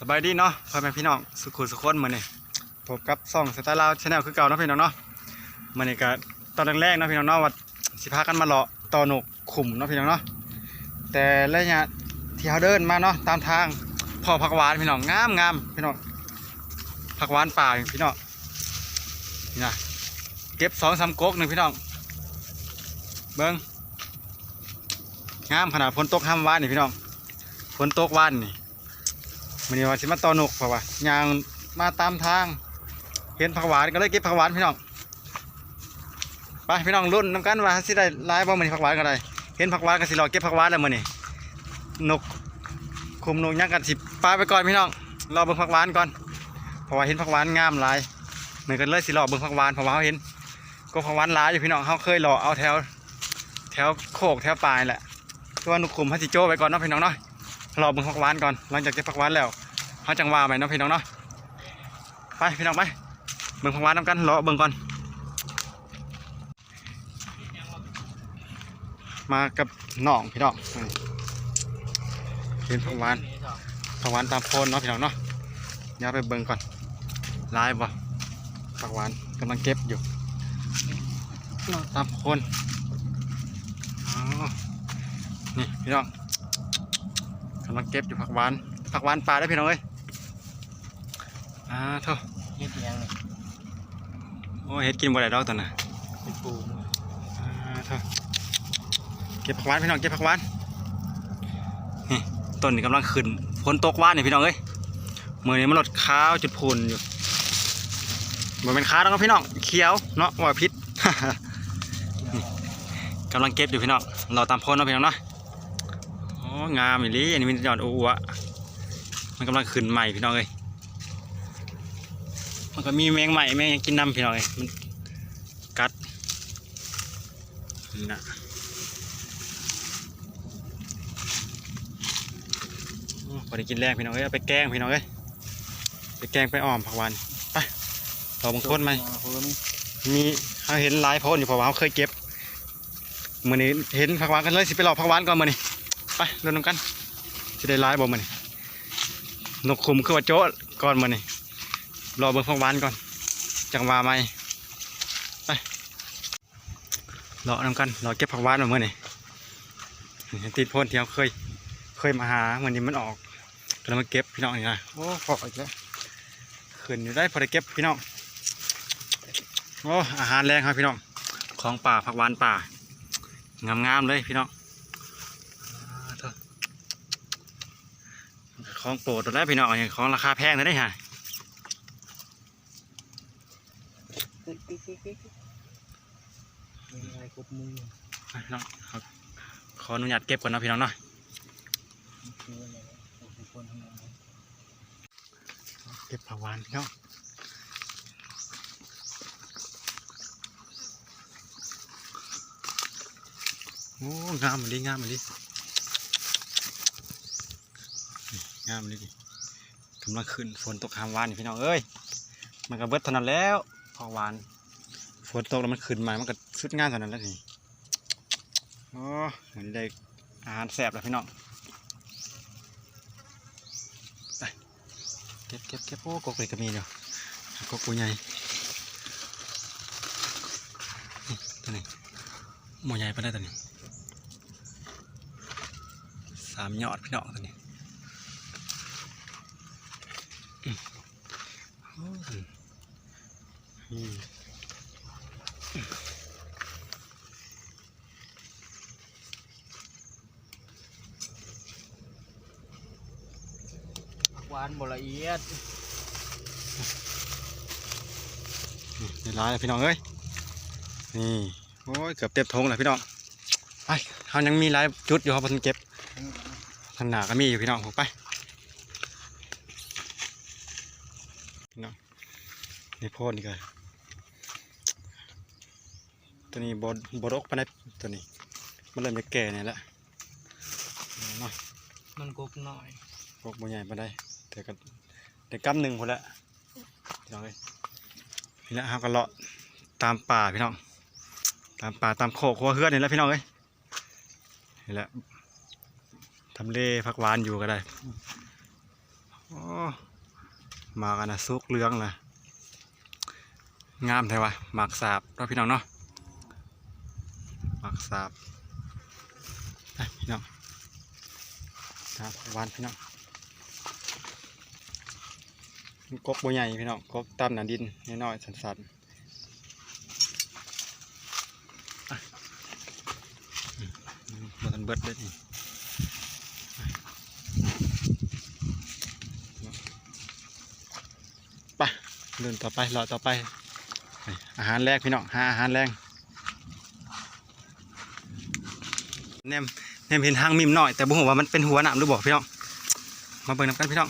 สบายดีเนาะพ่อแม่พี่น้องสุขุสุขคนมือนี้พบกับซ่องสไตล์ลาวชาแนลคือเก่าเนาะพี่น้องเนาะมื้อนี้ก็ตอนแรกๆเนาะพี่น้องเนาะว่าสิพากันมาเลาะต่อหนกขุมเนาะพี่น้องเนาะแต่ระยะที่เขาเดินมาเนาะตามทางพ่อผักหวานพี่น้องงามงามพี่น้องผักหวานป่าพี่น้องนี่นะเก็บสองสามก๊กหนึ่งพี่น้องเบิ้งงามขนาดฝนตกห้ามวานนี่พี่น้องฝนตกวานนี่ มันนี้ว่าสิมาต่อนกเพราะว่ายางมาตามทาง เห็นผักหวานก็เลยเก็บผักหวานพี่น้องไปพี่น้องรุ่นน้ำกันว่าสิได้ลายบ่มื้อนี้ผักหวานก็ได้เห็นผักหวานก็สิรอเก็บผักหวานแล้วมื้อนี้นกคุมนกยังกันสิปลาไปก่อนพี่น้องรอเบิ่งผักหวานก่อนเพราะว่าเห็นผักหวานงามหลายเหมือนกันเลยสิรอเบิ่งผักหวานเพราะว่าเขาเห็นก็ผักหวานหลายอยู่พี่น้องเขาเคยรอเอาแถว แถวโคกแถวปลายแหละตัวนกคุมให้สิโจ้ไปก่อนเนาะพี่น้องเนาะ รอเบิ่งผักหวานก่อนหลังจากเก็บผักหวานแล้วเขาจังว่าไปเนาะพี่น้องเนาะไปพี่น้องไปเบิ่งพังวานน้ำกันรอเบิ่งก่อน มากับน้องพี่น้องเห็นพังวานพังวานตามโพนเนาะพี่น้องเนาะเดี๋ยไปเบิ่งก่อนลายบ่พังวานกำลังเก็บอยู่ตามโคนอ๋อนี่พี่น้อง กำลังเก็บอยู่ผักหวานผักหวานปลาได้พี่น้องเอ้ยอ่าเท่าเฮ็ดยังโอ้เฮ็ดกินบ่ได้ดอกตอนน่ะเป็นปูอ่าเท่าเก็บผักหวานพี่น้องเก็บผักหวานนี่ต้นนี่กำลังขึ้นฝนตกว่านนี่พี่น้องเอ้ยมือนี้มันหลดข้าวจุดพูนอยู่บ่เป็นข้าวแล้วพี่น้องเขียวเนาะว่าพิษกำลังเก็บอยู่พี่น้องเราตามโพนเนาะพี่น้องเนาะ งามอีลีอันนี้มันยอดอัวมันกำลังขึ้นใหม่พี่น้องเอ้ยมันก็มีแมงใหม่แมงยังกินน้ำพี่น้องเอ้ยมันกัดนี่นะพอได้กินแรงพี่น้องเอ้ยเอาไปแกงพี่น้องเอ้ยไปแกงไปอ้อมผักหวานไปรอบางคนไหมมีเขาเห็นหลายโพนอยู่เพราะว่าเขาเคยเก็บมือนี้เห็นผักหวานกันเลยสิไปรอกผักหวานก่อนมือนี้ ไปเดินนำกันจะได้หลายบ่มือนนกคุมคือว่าโจ้ก่อนมือนี้รอเบิ่งผักหวานก่อน จังหวะไหมไปรอนำกันรอเก็บผักหวานมามือนี้นี่ติดโพนที่เขาเคย เคยมาหาเหมือนนี้มันออกก็เลยมาเก็บพี่น้องนี่นะโอ้พออีกแล้วขึ้นอยู่ได้พอได้เก็บพี่น้องโอ้อาหารแรงครับพี่น้องของป่าผักหวานป่างามๆเลยพี่น้องอ่าเถอะ ของโปรดตัวแรกพี่น้องอย่างของราคาแพงนะได้ฮะน้องขอขอนุญาตเก็บก่อนนะพี่น้องเนาะคืออะไรทุกคนทำงานเก็บผักหวานพี่น้องโอ้งามเหมันดีงามเหมันดีนี่ งามมันดีกำลังขึ้นฝนตกหามวานพี่น้องเอ้ยมันก็เบิดเท่านั้นแล้วผักวานฝนตกแล้วมันขึ้นมามันก็สุดงานเท่านั้นแล้วนี่โอ้เหมือนได้อาหารแซ่บแล้วพี่น้องไปเก็บเก็บเก็บโอ้กกเลยก็มีเนาะกกปูใหญ่ตัวนี้หมูใหญ่ไปได้ตัวนี้สามยอดพี่น้องตัวนี้อืมโอ้ยอืม หวานบละเอียดนี่เรียบร้อยแล้วพี่น้องเอ้ย นี่ โอ้ย เกือบเต็มทงแล้วพี่น้องไปเขายังมีหลายจุดอยู่เขาเพิ่งเก็บทางหนาก็มีอยู่พี่น้องผมไป พี่น้อง นี่โพดนี่ก็ตัวนี้บดบดอกปานใดตัวนี้ มันเริ่มจะแก่เนี่ยแหละเนาะมันกบหน่อยพวกมันใหญ่ปานใดแต่ก็แต่กำหนึ่งคนละพี่น้องเอ้ยนี่แหละเขาก็เลาะตามป่าพี่น้อง ตามป่าตามโคกหัวเฮือนนี่แหละพี่น้องเอ้ยนี่แหละทำเลพักหวานอยู่ก็ได้โอ้มากันนะซุกเหลืองเลย งามแท้วะหมากสาบเราพี่น้องเนาะหมากสาบไปพี่น้องครับวานพี่น้องกบัวใหญ่พี่น้องกกตามหนาดินน้อยๆสันๆอะอืมบ่ทันเบิดเลยนี่ไปเดินต่อไปรอต่อไป อาหารแรกพี่น้องหาอาหารแรงแนมแนมเห็นหางมิมหน่อยแต่บ่ฮู้ว่ามันเป็นหัวหนามหรือบ่พี่น้องมาเบิ่งนำกันพี่น้อง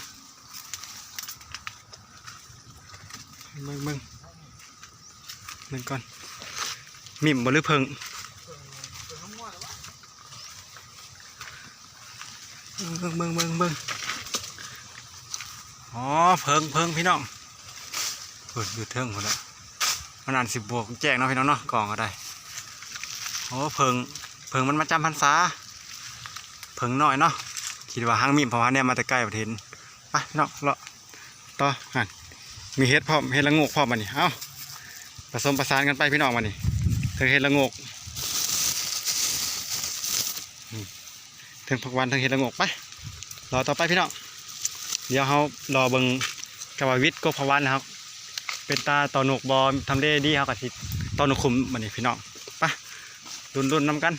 เบิ่งเบิ่งเบิ่งก่อนมิมบ่หรือเพิงเบิ่งเบิ่งเบิ่งเบิ่งอ๋อเพิงเพิงพี่น้องเปิดอยู่เทิงหมดแล้ว มันอ่านสิบบวกแจ้งเนาะพี่น้องเนาะกล่องก็ได้โอ้เพิงเพิงมันมาจำพรรษาเพิงน้อยเนาะคิดว่าหางมีมเพราะว่าเนี่ยมาแต่ใกล้ประเทศไปพี่น้องเลาะต่อหันมีเห็ดพร้อมเห็ดละงกพร้อมมานี่เอ้าผสมประสานกันไปพี่น้องมานี่ถึงเห็ดละงกถึงผักหวันถึงเห็ดละงกไปรอต่อไปพี่น้องเดี๋ยวเขารอเบิงกบวิทย์กบผักวันนะครับ เป็นตาต่อหนกบอทำได้ดีครับกับสิต่อหนกคุมมันนี่พี่น้องไปรุนรุนๆนำกัน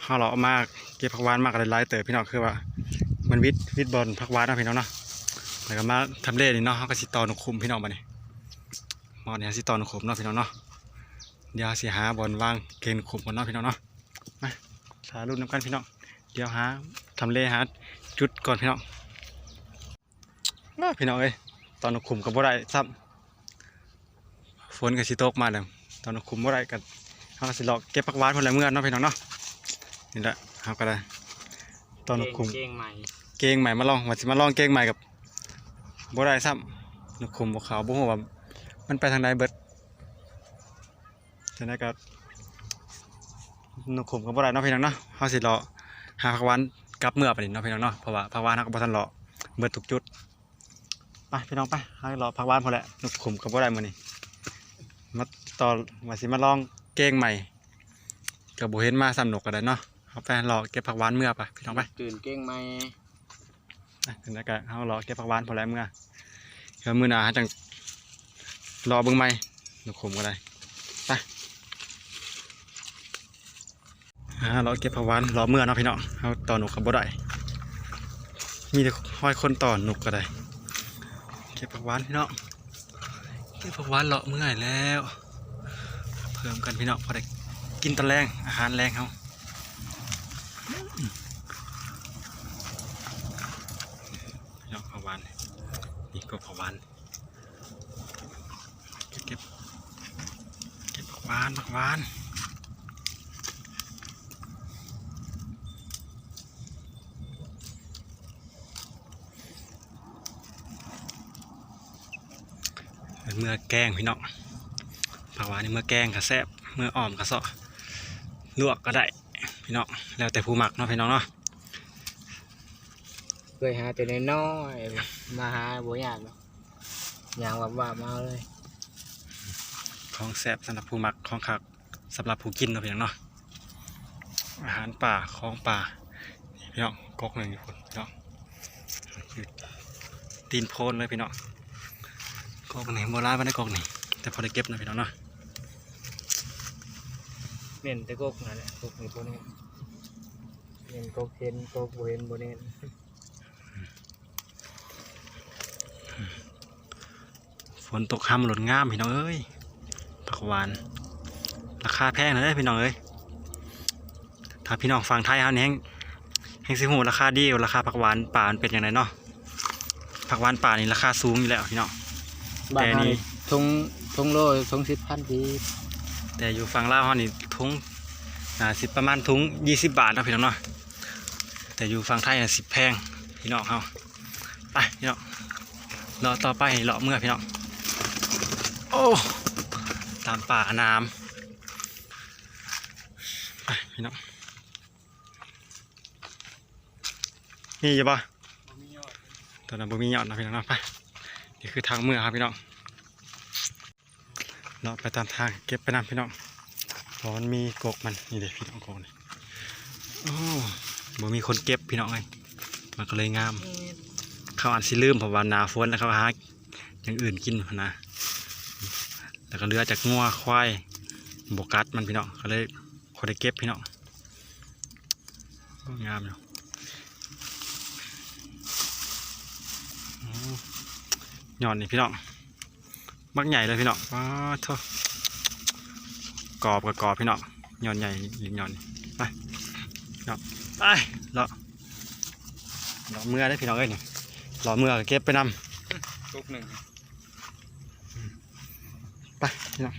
เขาเราเอามาเก็บผักหวานมากหลายเต๋อพี่น้องคือว่า มันวิทย์วิทย์บอลผักหวานนะพี่น้องเนาะแล้วก็มาทำได้นี่เนาะเขาก็สิต่อหนกคุมพี่น้องมานี่มอเนี่ยสิต่อหนกคุมเนาะพี่น้องเนาะเดี๋ยวสิหาบอลว่างเกณฑ์คุมกันเนาะพี่น้องเนาะมาสารุ่นนำกันพี่น้องเดี๋ยวหาทำเลหาจุดก่อนพี่น้อง พี่น้องเอ้ยตอนนกขุมกับบ่ได้ซ้ำฝนกับสิตกมาแล้วตอนนกขุมบ่ได้กันเฮาก็สิเลาะเก็บผักหวานพนละเมื่อเนาะพี่น้องเนาะนี่แหละเฮาก็ได้ตอนนกขุมเก่งใหม่เกงใหม่มาลองว่าสิมาลองเกงใหม่กับบ่ได้ซ้ำนกขุมบ่ขาวบ่ฮู้ว่ามันไปทางใดเบิดฉะนั้นก็นกขุมก็บ่ได้เนาะพี่น้องเนาะเฮาสิเลาะหาผักหวานกลับเมื่อไปนี่เนาะพี่น้องเนาะเพราะว่าผักหวานเฮาก็บ่ทันเลาะเบิดทุกจุดไป พี่น้องไปให้รอพักบ้านพอแหละนุกขุมกับบ่ได้มื้อนี้มาต่อมาสิมาลองเก้งใหม่กับบ่เห็นมาสนุกกันเลยเนาะเอาไปรอเก็บผักหวานเมื่อไปพี่น้องไปตื่นเก่งใหม่ไปถึงแล้วก็เฮารอเก็บผักหวานพอแล้วเมื่อเดี๋ยวมื้อหน้าหาจังรอเบิ่งใหม่นุกขุมก็ได้ไปหารอเก็บผักหวานรอเมื่อเนาะพี่น้องเฮาต่อหนุกกับบ่ได้มีแต่ห้อยคนต่อหนุกก็ได้ เก็บผักหวานพี่น้องเก็บผักหวานเลาะเมื่อยแล้ว เพิ่มกันพี่น้องพอได้กินตอนแรงอาหารแรงเขาพี่น้องผักหวานนี่ก็ผักหวานเก็บเก็บเก็บผักหวานผักหวาน เมื่อแกงพี่น้องผักหวานนี่เมื่อแกงก็แซ่บเมื่ออ่อมก็เสาะลวกก็ได้พี่น้องแล้วแต่ผู้หมักเนาะพี่น้องเนาะเคยหาแต่น้อยๆมาหาบ่ยากเนาะอย่างว่าว่ามาเอาเลยของแซ่บสำหรับผู้หมักของคักสำหรับผู้กินเนาะพี่น้องเนาะอาหารป่าของป่านี่พี่น้องกอกหนึ่งอยู่คนพี่น้องอยู่ตีนโพนเลยพี่น้อง กอกหนึ่งโบราณไม่ได้กอกหนึ่งแต่พอได้เก็บนะพี่น้องเนาะเน้นแต่กกนั่นแหละกกนี่บ่เน้นเน้นกกเห็นกกบ่เห็นบ่เน้นฝนตกห้ามหล่นงามพี่น้องเอ้ยผักหวาน ราคาแพงเลยพี่น้องเอ้ยถ้าพี่น้องฟังไทยเขาเนี่ยแห้งแห้งสิหูราคาดีกว่าราคาผักหวานป่ามันเป็นอย่างไรเนาะผักหวานป่านี่ราคาสูงอยู่แล้วพี่น้อง บ้านแต่เฮานี่นี่ ทงทงโลทง10,000ปีแต่อยู่ฝั่งลาวเขานี่ทุงอ่าสิประมาณทุงยี่สิบบาทเนาะพี่น้องเนาะแต่อยู่ฝั่งไทยน่ะสิบแพงพี่น้องเขาไปพี่น้องรอต่อไปรอเมื่อพี่น้องโอ้ตามป่าน้ำไปพี่น้องนี่อยู่ปะบ่มียอดตอนนั้นบ่มียอดนะพี่น้องเนาะไป นี่คือทางเมืองครับพี่น้องเราไปตามทางเก็บไปนำพี่น้องเพราะมันมีกกมันนี่เด็พี่น้องกกนี่โอ้บ่มีคนเก็บพี่น้องเลยมันก็เลยงามเขาอาจสิลืมเพราะว่านาฝนแล้วเขาหาอย่างอื่นกินนะแล้วก็เลือจากงัวควายบกัดมันพี่น้องก็เลยคนได้เก็บพี่น้องงามอยู่โอ้ห ย่อนนี่พี่น้องมักใหญ่เลยพี่น้องว้าเท่กรอบกับกรอบพี่น้องหย่อนใหญ่อีกหย่อนนี่ไปพี่น้องไปเลาะเลาะเมื่อได้พี่น้องเอ้ยนี่รอเมื่อก็เก็บไปนกุ๊กหนึ่งำไปพี่น้อง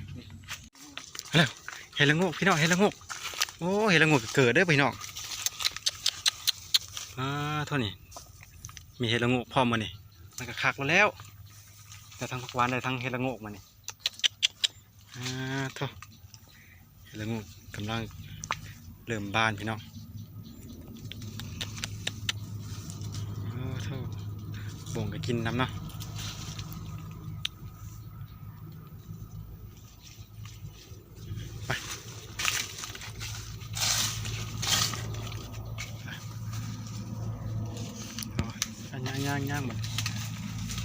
เร็วเห็ดละโงกพี่น้องเห็ดละโงกโอ้เห็ดละโงกก็เกิดเด้อพี่น้องอ่าเท่านี้มีเห็ดละโงกพร้อมมานี่มันก็คักมาแล้ว แต่ทั้งผักหวานได้ทั้งเห็ดละโงกมานี่อ่าเท่าเห็ดละโงกกำลังเริ่มบานพี่น้องเท่าบ่งก็กินน้ำเนาะอันย่างย่างย่างหมด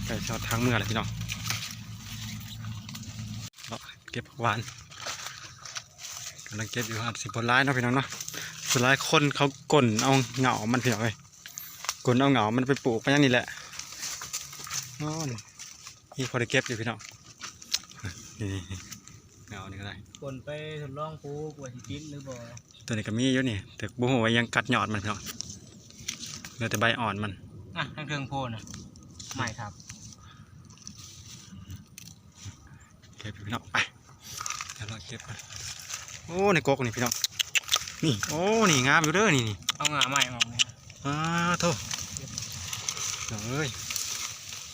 ไก่ชอดทางเมื่อเลยพี่น้อง เลาะเก็บผักหวานกำลังเก็บอยู่ครับสิบนร้ายเนาะพี่น้องเนาะส่วนร้ายคนเขากลนเอาเหงามันพี่น้องเลยกลนเอาเหงามันไปปลูกไปอย่างนี้แหละอ๋อนี่นี่พอได้เก็บอยู่พี่น้องนี่นี่นี่เหงานี่ก็ได้คนไปทดลองปลูกว่าสิติดหรือบ่ตัวนี้ก็มีอยู่นี่แต่บุหัวายังกัดยอดมันพี่น้องเหลือแต่ใบอ่อนมันอะทางเครื่องโพน่ะไม่ครับเก็บอยู่พี่ น้องไปเดี๋ยวเราเก็บกันโอ้ในกกนี่พี่น้องนี่โอ้นี่งามอยู่เด้อนี่นี่เอางาใหม่ออกเนี่ยอ้าโธ่เอ้ย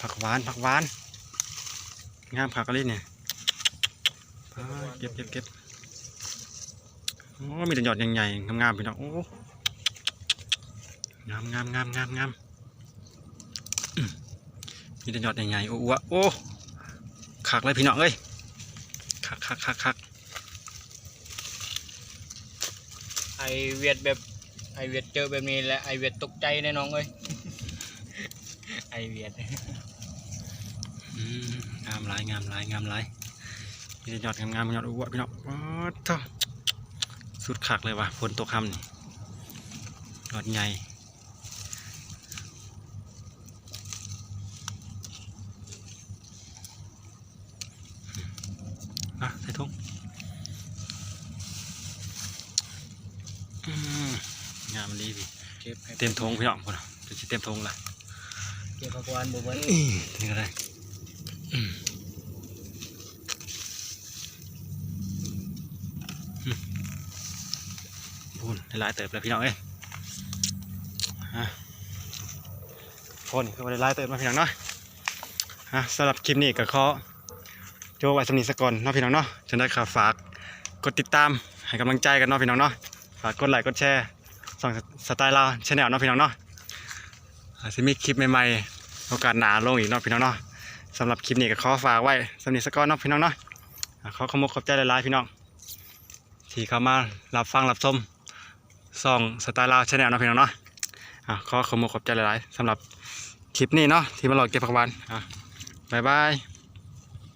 ผักหวานผักหวานงามผักกะลิเนี่ยอ่าเก็บเก็บเก็บโอ้มีแต่หยอดใหญ่ๆงามๆพี่น้องโอ้งามงามงามงามงามอืมมีแต่หยอดใหญ่ๆโอ้อวะโอ้คักเลยพี่น้องเอ้ยคักคักคักคัก ไอเวียดแบบไอเวียดเจอแบบนี้แหละไอเวียดตกใจแน่น้องเอ้ยไอเวียดงามหลายงามหลายงามหลายมีแต่หยอดงามงามหยอดอ้วพี่น้องว้าวเท่าสุดขักเลยว่ะฝนตกคำนี่หยอดใหญ่อะใส่ถุงอืม งามดีพี่เก็บให้เต็มทงพี่น้องพุ่นน่ะจะสิเต็มทงละเก็บผักหวานบ่เบิ่นี่นี่ก็ได้อืมอืมพูนหลายๆเติบแล้วพี่น้องเอ้ยฮะพูนคือว่าหลายๆเติบมาพี่น้องเนาะฮะสำหรับคลิปนี้ก็ขอโจไว้สำนีสกอนเนาะพี่น้องเนาะจะได้ข่าวฝากกดติดตามให้กำลังใจกันเนาะพี่น้องเนาะฝากกดไลค์กดแชร์ ส่องสไตล์เราชแนลเนาะพี่น้องเนาะอาจจะมีคลิปใหม่ๆโอกาสหนาลงอีกเนาะพี่น้องเนาะสำหรับคลิปนี้ก็ขอฝากไว้สำนีสกอร์เนาะพี่น้องเนาะขอขอบคุณขอบใจหลายๆพี่น้องที่เข้ามารับฟังรับชมส่องสไตล์ลาชาแนลเนาะพี่น้องเนาะขอขอบคุณขอบใจหลายๆสำหรับคลิปนี้เนาะที่มาหลอกเก็บผักหวานบ๊ายบาย